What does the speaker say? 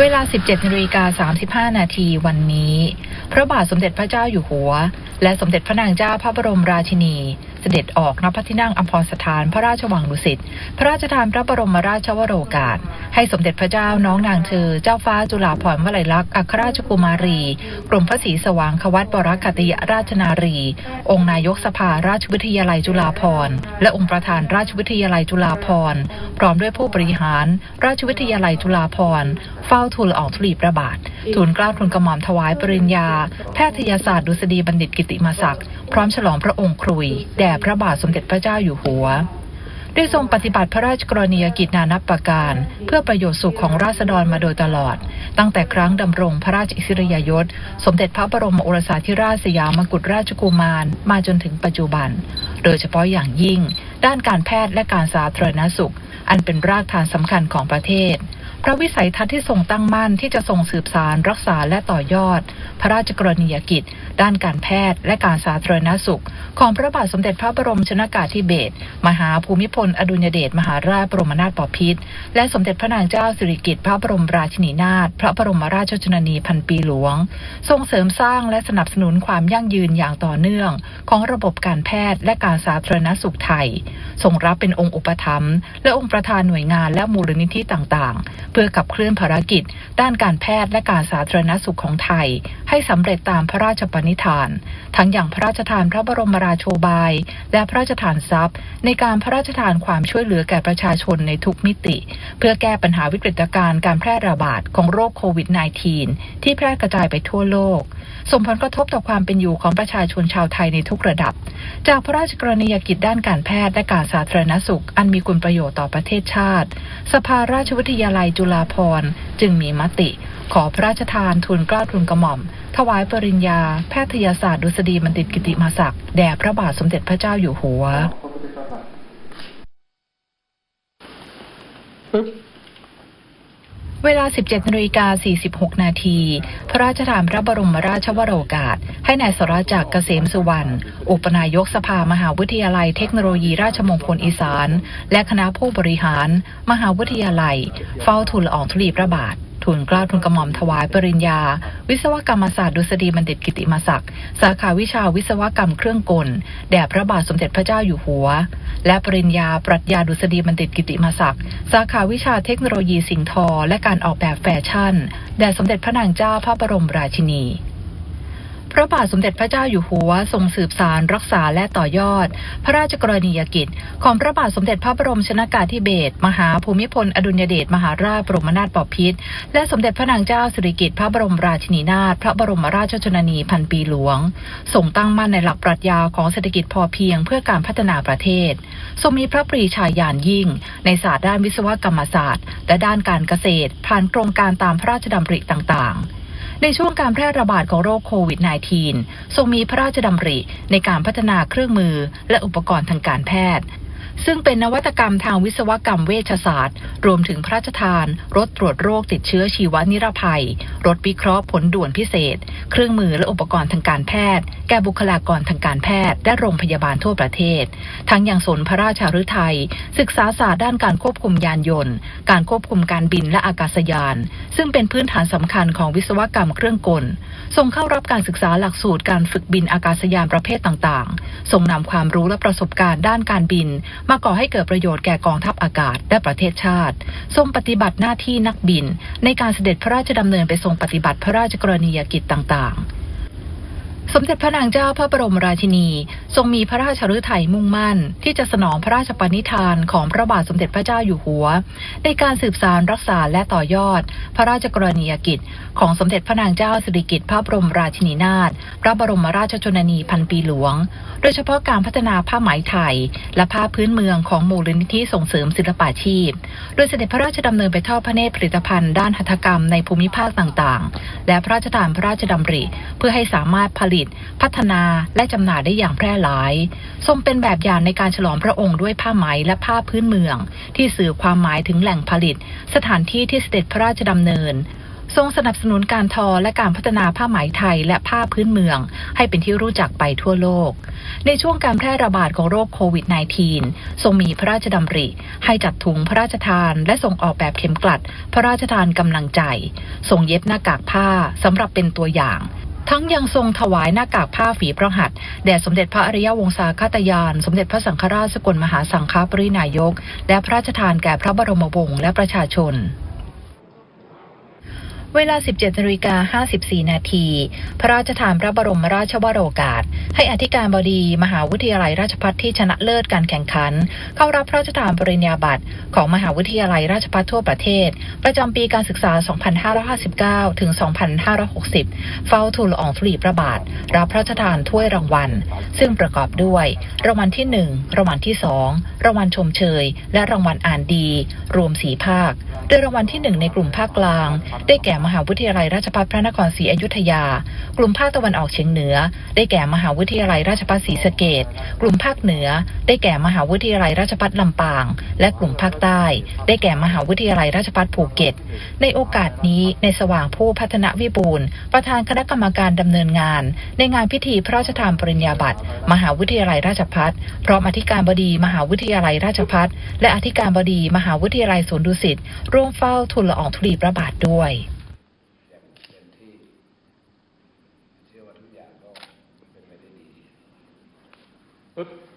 เวลา 17นาฬิกา35 นาทีวันนี้ พระบาทสมเด็จพระเจ้าอยู่หัว และสมเด็จพระนางเจ้าพระบรมราชินี เสด็จออกณพระที่นั่งอัมพรสถานพระราชวังดุสิตพระราชทานพระบรมราชวโรกาส ให้สมเด็จพระเจ้าน้องนางเธอ เจ้าฟ้าจุฬาภรณ์วลัยลักษณ์อัครราชกุมารี กรมพระศรีสว่างควัตบรกัตยราชนารี องค์นายกสภาราชวิทยาลัยจุฬาภรณ์และองค์ประธานราชวิทยาลัยจุฬาภรณ์พร้อมด้วยผู้บริหาร ราชวิทยาลัยจุฬาภรณ์เฝ้าทูลละอองธุลีพระบาท ทูลเกล้าทูลกระหม่อมถวายปริญญา แพทยศาสตร์ดุษฎีบัณฑิตกิติมศักดิ์พร้อมฉลองพระองค์ครุย แด่พระบาทสมเด็จพระเจ้าอยู่หัวได้ทรงปฏิบัติพระราชกรณียกิจนานับประการ เพื่อประโยชน์สุขของราษฎรมาโดยตลอด ตั้งแต่ครั้งดำรงพระราชอิสริยยศ สมเด็จพระบรมโอรสาธิราชสยามกุฎราชกุมาร มาจนถึงปัจจุบัน โดยเฉพาะอย่างยิ่ง ด้านการแพทย์และการสาธารณสุข อันเป็นรากฐานสำคัญของประเทศ พระวิสัยทัศน์ที่ทรงตั้งมั่นที่จะทรงสืบสารรักษาและต่อยอด พระราชกรณียกิจ ด้านการแพทย์และการสาธารณสุข ของพระบาทสมเด็จพระบรมชนากาธิเบศรมหาภูมิพล อดุลยเดชมหาราชบรมนาถบพิตรและสมเด็จพระนางเจ้าสิริกิติ์พระบรมราชินีนาถพระบรมราชชนนีพันปีหลวงส่งเสริมสร้างและสนับสนุนความยั่งยืนอย่างต่อเนื่อง ของระบบการแพทย์และการสาธารณสุขไทยทรงรับเป็นองค์อุปถัมภ์และองค์ประธานหน่วยงานและมูลนิธิต่างๆเพื่อขับเคลื่อนภารกิจ ด้านการแพทย์และการสาธารณสุขของไทย ให้สำเร็จตามพระราชปณิธาน ทั้งอย่างพระราชทานพระบรมราโชบาย และพระราชทานทรัพย์ ในการพระราชทานความช่วยเหลือแก่ประชาชนในทุกมิติ เพื่อแก้ปัญหาวิกฤตการณ์การแพร่ระบาดของโรคโควิด -19 ที่แพร่กระจายไปทั่วโลก ส่งผลกระทบต่อความเป็นอยู่ของประชาชนชาวไทยในทุกระดับ จากพระราชกรณียกิจด้านการแพทย์และการสาธารณสุข อันมีคุณประโยชน์ต่อประเทศชาติ สภาราชวิทยาลัยจุฬาภรณ์จึงมีมติ ขอพระราชทานทุนกล้าทุนกระหม่อม ถวายปริญญา แพทยศาสตร์ดุษฎีบัณฑิตกิติมศักดิ์แด่พระบาทสมเด็จพระเจ้าอยู่หัวปึ๊บเวลา 17นาฬิกา46 นาที พระราชทานพระบรมราชวโรกาส ให้นายสรจักรเกษมสุวรรณ อุปนายกสภามหาวิทยาลัยเทคโนโลยีราชมงคลอีสาน และคณะผู้บริหาร มหาวิทยาลัย เฝ้าทูลละอองธุลีพระบาททูลเกล้าทูลกระหม่อมถวายปริญญา วิศวกรรมศาสตร์ดุษฎีบัณฑิตกิติมศักดิ์สาขาวิชาวิศวกรรมเครื่องกล แด่พระบาทสมเด็จพระเจ้าอยู่หัว และปริญญาปรัชญาดุษฎีบัณฑิตกิติมศักดิ์สาขาวิชาเทคโนโลยีสิ่งทอ และการออกแบบแฟชั่น แด่สมเด็จพระนางเจ้าพระบรมราชินี พระบาทสมเด็จพระเจ้าอยู่หัวทรงสืบสารรักษาและต่อยอด พระราชกรณียกิจ ของพระบาทสมเด็จพระบรมชนากาธิเบศรมหาภูมิพลอดุลยเดชมหาราชบรมนาถบพิตรและสมเด็จพระนางเจ้าสิริกิติ์พระบรมราชินีนาถพระบรมราชชนนีพันปีหลวงทรงตั้งมั่นในหลักปรัชญาของเศรษฐกิจพอเพียงเพื่อการพัฒนาประเทศ ทรงมีพระปรีชาญาณยิ่ง ในศาสตร์ด้านวิศวกรรมศาสตร์ และด้านการเกษตร ผ่านโครงการตามพระราชดำริต่างๆ ในช่วงการแพร่ระบาดของโรคโควิด -19 ทรงมีพระราชดำริในการพัฒนาเครื่องมือและอุปกรณ์ทางการแพทย์ ซึ่งเป็นนวัตกรรมทางวิศวกรรมเวชศาสตร์ รวมถึงพระราชทาน รถตรวจโรคติดเชื้อชีวนิรภัย รถวิเคราะห์ผลด่วนพิเศษ เครื่องมือและอุปกรณ์ทางการแพทย์ แก่บุคลากรทางการแพทย์ และโรงพยาบาลทั่วประเทศ ทั้งยังสนพระราชาฤทัยศึกษาศาสตร์ด้านการควบคุมยานยนต์ การควบคุมการบินและอากาศยาน ซึ่งเป็นพื้นฐานสำคัญของวิศวกรรมเครื่องกลทรงเข้ารับการศึกษาหลักสูตรการฝึกบินอากาศยานประเภทต่างๆทรงนำความรู้และประสบการณ์ด้านการบินมาก่อให้เกิดประโยชน์แก่กองทัพอากาศและประเทศชาติ ทรงปฏิบัติหน้าที่นักบิน ในการเสด็จพระราชดำเนินไปทรงปฏิบัติพระราชกรณียกิจต่างๆ สมเด็จพระนางเจ้าพระบรมราชินี ทรงมีพระราชฤทัยมุ่งมั่น ที่จะสนองพระราชปณิธานของพระบาทสมเด็จพระเจ้าอยู่หัว ในการสืบสารรักษาและต่อยอด พระราชกรณียกิจ ของสมเด็จพระนางเจ้าสิริกิติ์พระบรมราชินีนาถพระบรมราชชนนีพันปีหลวง โดยเฉพาะการพัฒนาผ้าไหมไทย และผ้าพื้นเมืองของมูลนิธิส่งเสริมศิลปาชีพ โดยเสด็จพระราชดำเนินไปทอดพระเนตรผลิตภัณฑ์ด้านหัตถกรรมในภูมิภาคต่างๆ และพระราชทานพระราชดำริ เพื่อให้สามารถผลิตพัฒนาและจำหน่ายได้อย่างแพร่หลาย ทรงเป็นแบบอย่างในการฉลองพระองค์ด้วยผ้าไหมและผ้าพื้นเมือง ที่สื่อความหมายถึงแหล่งผลิต สถานที่ที่เสด็จพระราชดำเนินทรงสนับสนุนการทอและการพัฒนาผ้าไหมไทยและผ้าพื้นเมือง ให้เป็นที่รู้จักไปทั่วโลก ในช่วงการแพร่ระบาดของโรคโควิด -19 ทรงมีพระราชดำริ ให้จัดถุงพระราชทาน และส่งออกแบบเข็มกลัด พระราชทานกำลังใจ ทรงเย็บหน้ากากผ้าสำหรับเป็นตัวอย่าง ทั้งยังทรงถวายหน้ากากผ้าฝีพระหัตถ์แด่สมเด็จพระอริยวงศาคตยาน สมเด็จพระสังฆราชสกลมหาสังฆปรินายก และพระราชทานแก่พระบรมวงศ์และประชาชน เวลา 17นาฬิกา54 นาที พระราชทานพระบรมราชวโรกาส ให้อธิการบดีมหาวิทยาลัยราชภัฏที่ชนะเลิศการแข่งขัน เข้ารับพระราชทานปริญญาบัตรของมหาวิทยาลัยราชภัฏทั่วประเทศ ประจำปีการศึกษา 2559 ถึง 2560 เฝ้าทูลละอองธุลีพระบาท รับพระราชทานถ้วยรางวัล ซึ่งประกอบด้วย รางวัลที่ 1 รางวัลที่ 2 รางวัลชมเชย และรางวัลอ่านดี รวมสีภาค โดยรางวัลที่ 1 ในกลุ่มภาคกลาง ได้แก่มหาวิทยาลัยราชภัฏพระนครศรีอยุธยา กลุ่มภาคตะวันออกเฉียงเหนือ ได้แก่มหาวิทยาลัยราชภัฏศรีสะเกดกลุ่มภาคเหนือ ได้แก่มหาวิทยาลัยราชภัฏลำปาง และกลุ่มภาคใต้ ได้แก่มหาวิทยาลัยราชภัฏภูเก็ต ในโอกาสนี้ในสว่างผู้พัฒนวิบูลย์ประธานคณะกรรมการดำเนินงาน ในงานพิธีพระราชทานปริญญาบัตรมหาวิทยาลัยราชภัฏพร้อมอธิการบดีมหาวิทยาลัยราชภัฏและอธิการบดีมหาวิทยาลัยสวนดุสิตร่วมเฝ้าทูลละอองธุลีพระบาทด้วย อย่างเต็มที่ เ